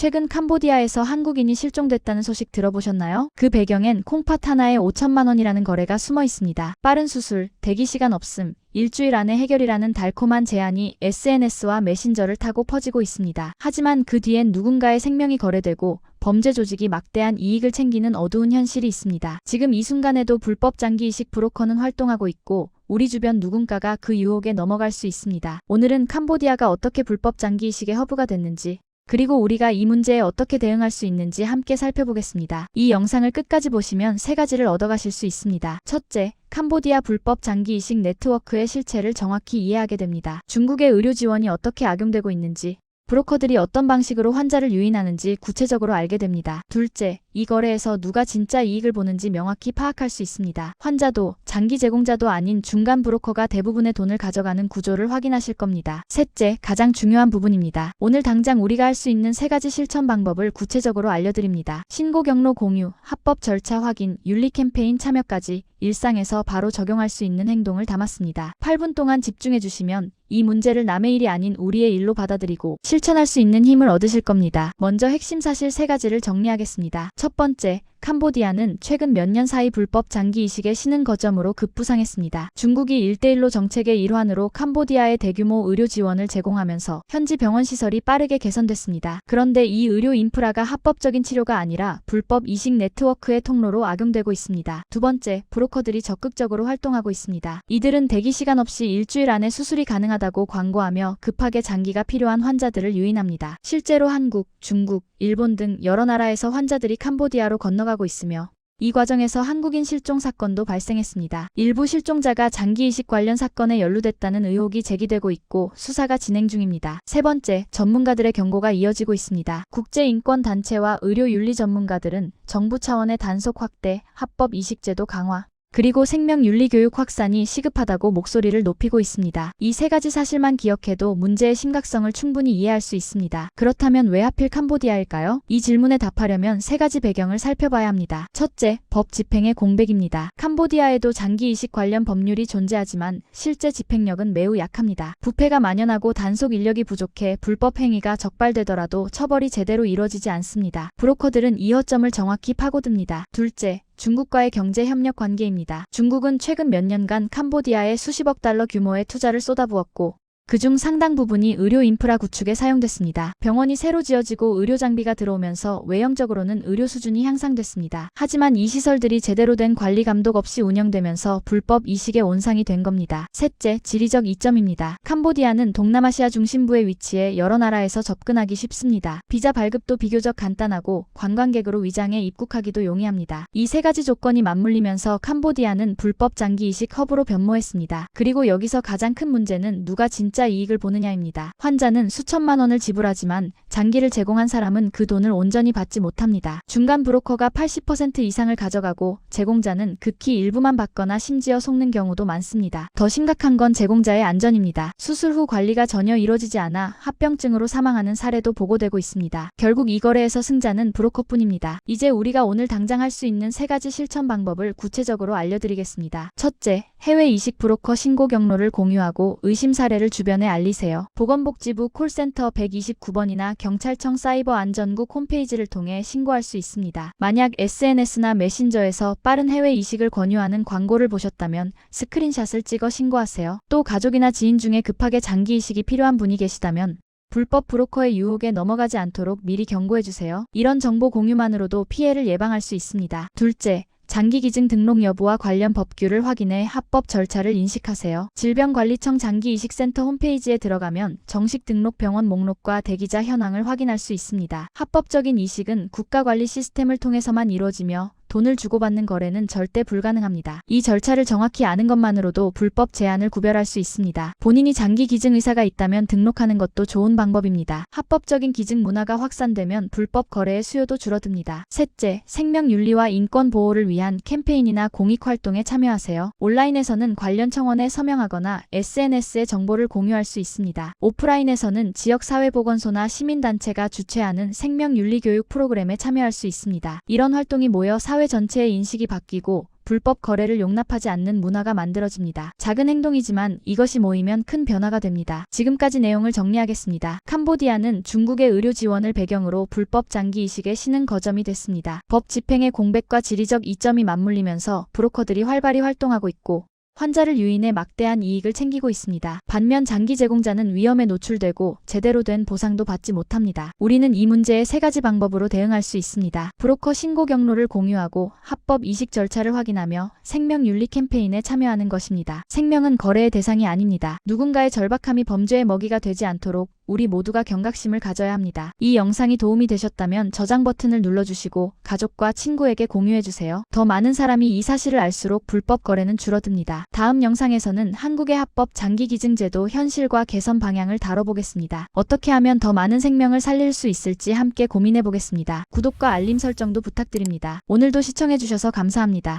최근 캄보디아에서 한국인이 실종됐다는 소식 들어보셨나요? 그 배경엔 콩팥 하나에 5천만 원이라는 거래가 숨어 있습니다. 빠른 수술, 대기 시간 없음, 일주일 안에 해결이라는 달콤한 제안이 SNS와 메신저를 타고 퍼지고 있습니다. 하지만 그 뒤엔 누군가의 생명이 거래되고 범죄 조직이 막대한 이익을 챙기는 어두운 현실이 있습니다. 지금 이 순간에도 불법 장기 이식 브로커는 활동하고 있고 우리 주변 누군가가 그 유혹에 넘어갈 수 있습니다. 오늘은 캄보디아가 어떻게 불법 장기 이식의 허브가 됐는지 그리고 우리가 이 문제에 어떻게 대응할 수 있는지 함께 살펴보겠습니다. 이 영상을 끝까지 보시면 세 가지를 얻어가실 수 있습니다. 첫째, 캄보디아 불법 장기 이식 네트워크의 실체를 정확히 이해하게 됩니다. 중국의 의료 지원이 어떻게 악용되고 있는지, 브로커들이 어떤 방식으로 환자를 유인하는지 구체적으로 알게 됩니다. 둘째, 이 거래에서 누가 진짜 이익을 보는지 명확히 파악할 수 있습니다. 환자도 장기 제공자도 아닌 중간 브로커가 대부분의 돈을 가져가는 구조를 확인하실 겁니다. 셋째, 가장 중요한 부분입니다. 오늘 당장 우리가 할 수 있는 세 가지 실천 방법을 구체적으로 알려드립니다. 신고 경로 공유, 합법 절차 확인, 윤리 캠페인 참여까지 일상에서 바로 적용할 수 있는 행동을 담았습니다. 8분 동안 집중해 주시면 이 문제를 남의 일이 아닌 우리의 일로 받아들이고 실천할 수 있는 힘을 얻으실 겁니다. 먼저 핵심 사실 세 가지를 정리하겠습니다. 첫 번째, 캄보디아는 최근 몇 년 사이 불법 장기 이식의 신흥 거점으로 급부상했습니다. 중국이 1대1로 정책의 일환으로 캄보디아에 대규모 의료 지원을 제공하면서 현지 병원 시설이 빠르게 개선됐습니다. 그런데 이 의료 인프라가 합법적인 치료가 아니라 불법 이식 네트워크의 통로로 악용되고 있습니다. 두 번째, 브로커들이 적극적으로 활동하고 있습니다. 이들은 대기 시간 없이 일주일 안에 수술이 가능하다고 광고하며 급하게 장기가 필요한 환자들을 유인합니다. 실제로 한국, 중국, 일본 등 여러 나라에서 환자들이 캄보디아로 건너가 고 있으며 이 과정에서 한국인 실종 사건도 발생했습니다. 일부 실종자가 장기 이식 관련 사건에 연루됐다는 의혹이 제기되고 있고 수사가 진행 중입니다. 세 번째, 전문가들의 경고가 이어지고 있습니다. 국제인권단체와 의료윤리 전문가들은 정부 차원의 단속 확대, 합법 이식제도 강화, 그리고 생명윤리 교육 확산이 시급하다고 목소리를 높이고 있습니다. 이 세 가지 사실만 기억해도 문제의 심각성을 충분히 이해할 수 있습니다. 그렇다면 왜 하필 캄보디아일까요? 이 질문에 답하려면 세 가지 배경을 살펴봐야 합니다. 첫째, 법 집행의 공백입니다. 캄보디아에도 장기 이식 관련 법률이 존재하지만 실제 집행력은 매우 약합니다. 부패가 만연하고 단속 인력이 부족해 불법 행위가 적발되더라도 처벌이 제대로 이루어지지 않습니다. 브로커들은 이 허점을 정확히 파고듭니다. 둘째, 중국과의 경제 협력 관계입니다. 중국은 최근 몇 년간 캄보디아에 수십억 달러 규모의 투자를 쏟아부었고 그중 상당 부분이 의료 인프라 구축에 사용됐습니다. 병원이 새로 지어지고 의료 장비가 들어오면서 외형적으로는 의료 수준이 향상됐습니다. 하지만 이 시설들이 제대로 된 관리 감독 없이 운영되면서 불법 이식의 온상이 된 겁니다. 셋째, 지리적 이점입니다. 캄보디아는 동남아시아 중심부에 위치해 여러 나라에서 접근하기 쉽습니다. 비자 발급도 비교적 간단하고 관광객으로 위장해 입국하기도 용이합니다. 이 세 가지 조건이 맞물리면서 캄보디아는 불법 장기 이식 허브로 변모했습니다. 그리고 여기서 가장 큰 문제는 누가 진짜 이익을 보느냐입니다. 환자는 수천만 원을 지불하지만 장기를 제공한 사람은 그 돈을 온전히 받지 못합니다. 중간 브로커가 80% 이상을 가져가고 제공자는 극히 일부만 받거나 심지어 속는 경우도 많습니다. 더 심각한 건 제공자의 안전입니다. 수술 후 관리가 전혀 이루어지지 않아 합병증으로 사망하는 사례도 보고되고 있습니다. 결국 이 거래에서 승자는 브로커뿐입니다. 이제 우리가 오늘 당장 할 수 있는 세 가지 실천 방법을 구체적으로 알려드리겠습니다. 첫째, 해외 이식 브로커 신고 경로를 공유하고 의심 사례를 주변 에 알리세요. 보건복지부 콜센터 129번이나 경찰청 사이버 안전국 홈페이지를 통해 신고할 수 있습니다. 만약 SNS나 메신저에서 빠른 해외 이식을 권유하는 광고를 보셨다면 스크린샷을 찍어 신고하세요. 또 가족이나 지인 중에 급하게 장기 이식이 필요한 분이 계시다면 불법 브로커의 유혹에 넘어가지 않도록 미리 경고해주세요. 이런 정보 공유만으로도 피해를 예방할 수 있습니다. 둘째, 장기기증 등록 여부와 관련 법규를 확인해 합법 절차를 인식하세요. 질병관리청 장기이식센터 홈페이지에 들어가면 정식 등록 병원 목록과 대기자 현황을 확인할 수 있습니다. 합법적인 이식은 국가관리 시스템을 통해서만 이루어지며 돈을 주고받는 거래는 절대 불가능합니다. 이 절차를 정확히 아는 것만으로도 불법 제한을 구별할 수 있습니다. 본인이 장기 기증 의사가 있다면 등록하는 것도 좋은 방법입니다. 합법적인 기증 문화가 확산되면 불법 거래의 수요도 줄어듭니다. 셋째, 생명 윤리와 인권 보호를 위한 캠페인이나 공익 활동에 참여하세요. 온라인에서는 관련 청원에 서명하거나 SNS에 정보를 공유할 수 있습니다. 오프라인에서는 지역 사회보건소나 시민단체가 주최하는 생명 윤리 교육 프로그램에 참여할 수 있습니다. 이런 활동이 모여 사회 전체의 인식이 바뀌고 불법 거래를 용납하지 않는 문화가 만들어집니다. 작은 행동이지만 이것이 모이면 큰 변화가 됩니다. 지금까지 내용을 정리하겠습니다. 캄보디아는 중국의 의료 지원을 배경으로 불법 장기 이식의 신흥 거점이 됐습니다. 법 집행의 공백과 지리적 이점이 맞물리면서 브로커들이 활발히 활동하고 있고 환자를 유인해 막대한 이익을 챙기고 있습니다. 반면 장기 제공자는 위험에 노출되고 제대로 된 보상도 받지 못합니다. 우리는 이 문제에 세 가지 방법으로 대응할 수 있습니다. 브로커 신고 경로를 공유하고 합법 이식 절차를 확인하며 생명 윤리 캠페인에 참여하는 것입니다. 생명은 거래의 대상이 아닙니다. 누군가의 절박함이 범죄의 먹이가 되지 않도록 우리 모두가 경각심을 가져야 합니다. 이 영상이 도움이 되셨다면 저장 버튼을 눌러주시고 가족과 친구에게 공유해주세요. 더 많은 사람이 이 사실을 알수록 불법 거래는 줄어듭니다. 다음 영상에서는 한국의 합법 장기 기증제도 현실과 개선 방향을 다뤄보겠습니다. 어떻게 하면 더 많은 생명을 살릴 수 있을지 함께 고민해보겠습니다. 구독과 알림 설정도 부탁드립니다. 오늘도 시청해주셔서 감사합니다.